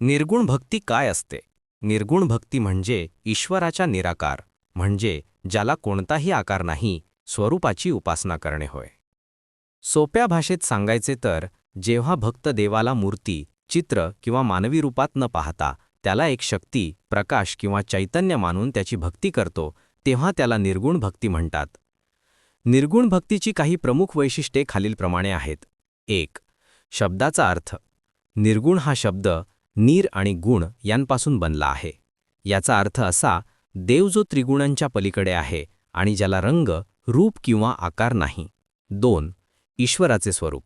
निर्गुण भक्ती काय असते? निर्गुण भक्ती म्हणजे ईश्वराचा निराकार म्हणजे ज्याला कोणताही आकार नाही स्वरूपाची उपासना करणे होय. सोप्या भाषेत सांगायचे तर जेव्हा भक्त देवाला मूर्ती चित्र किंवा मानवी रूपात न पाहता त्याला एक शक्ती प्रकाश किंवा चैतन्य मानून त्याची भक्ती करतो तेव्हा त्याला निर्गुण भक्ती म्हणतात. निर्गुण भक्तीची काही प्रमुख वैशिष्ट्ये खालीलप्रमाणे आहेत. एक शब्दाचा अर्थ. निर्गुण हा शब्द नीर आणि गुण यांपासून बनला आहे. याचा अर्थ असा देव जो त्रिगुणांच्या पलीकडे आहे आणि ज्याला रंग रूप किंवा आकार नाही. दोन ईश्वराचे स्वरूप.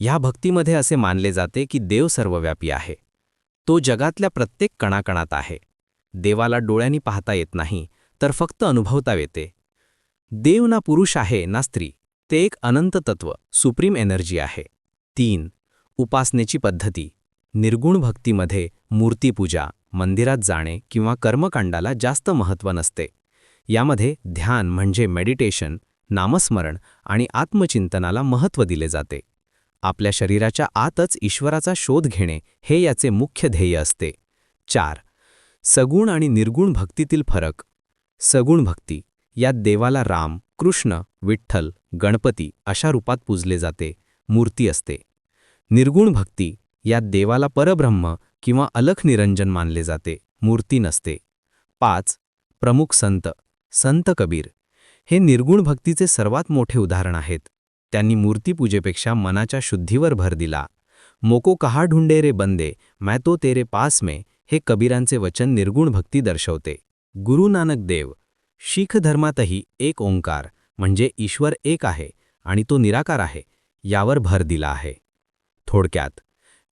ह्या भक्तीमध्ये असे मानले जाते की देव सर्वव्यापी आहे. तो जगातल्या प्रत्येक कणाकणात आहे. देवाला डोळ्यांनी पाहता येत नाही तर फक्त अनुभवता येते. देव ना पुरुष आहे ना स्त्री. ते एक अनंत तत्व सुप्रीम एनर्जी आहे. तीन उपासनेची पद्धती. निर्गुण भक्तीमध्ये मूर्तीपूजा मंदिरात जाणे किंवा कर्मकांडाला जास्त महत्त्व नसते. यामध्ये ध्यान म्हणजे मेडिटेशन नामस्मरण आणि आत्मचिंतनाला महत्त्व दिले जाते. आपल्या शरीराच्या आतच ईश्वराचा शोध घेणे हे याचे मुख्य ध्येय असते. चार सगुण आणि निर्गुण भक्तीतील फरक. सगुण भक्ती यात देवाला राम कृष्ण विठ्ठल गणपती अशा रूपात पूजले जाते मूर्ती असते. निर्गुण भक्ती यात देवाला परब्रह्म किंवा अलख निरंजन मानले जाते मूर्ती नसते. पाच प्रमुख संत संत कबीर. हे निर्गुण भक्तीचे सर्वात मोठे उदाहरण आहेत. त्यांनी मूर्तीपूजेपेक्षा मनाच्या शुद्धीवर भर दिला. मोको कहा ढुंडे रे बंदे मै तो तेरे पास में हे कबीरांचे वचन निर्गुण भक्ती दर्शवते. गुरु नानक देव शीख धर्मातही एक ओंकार म्हणजे ईश्वर एक आहे आणि तो निराकार आहे यावर भर दिला आहे. थोडक्यात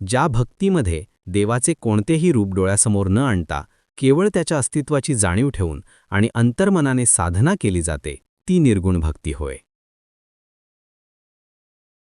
ज्या भक्तीमध्ये देवाचे कोणतेही रूप डोळ्यासमोर न आणता केवळ त्याच्या अस्तित्वाची जाणीव ठेवून आणि अंतर्मनाने साधना केली जाते ती निर्गुण भक्ती होय.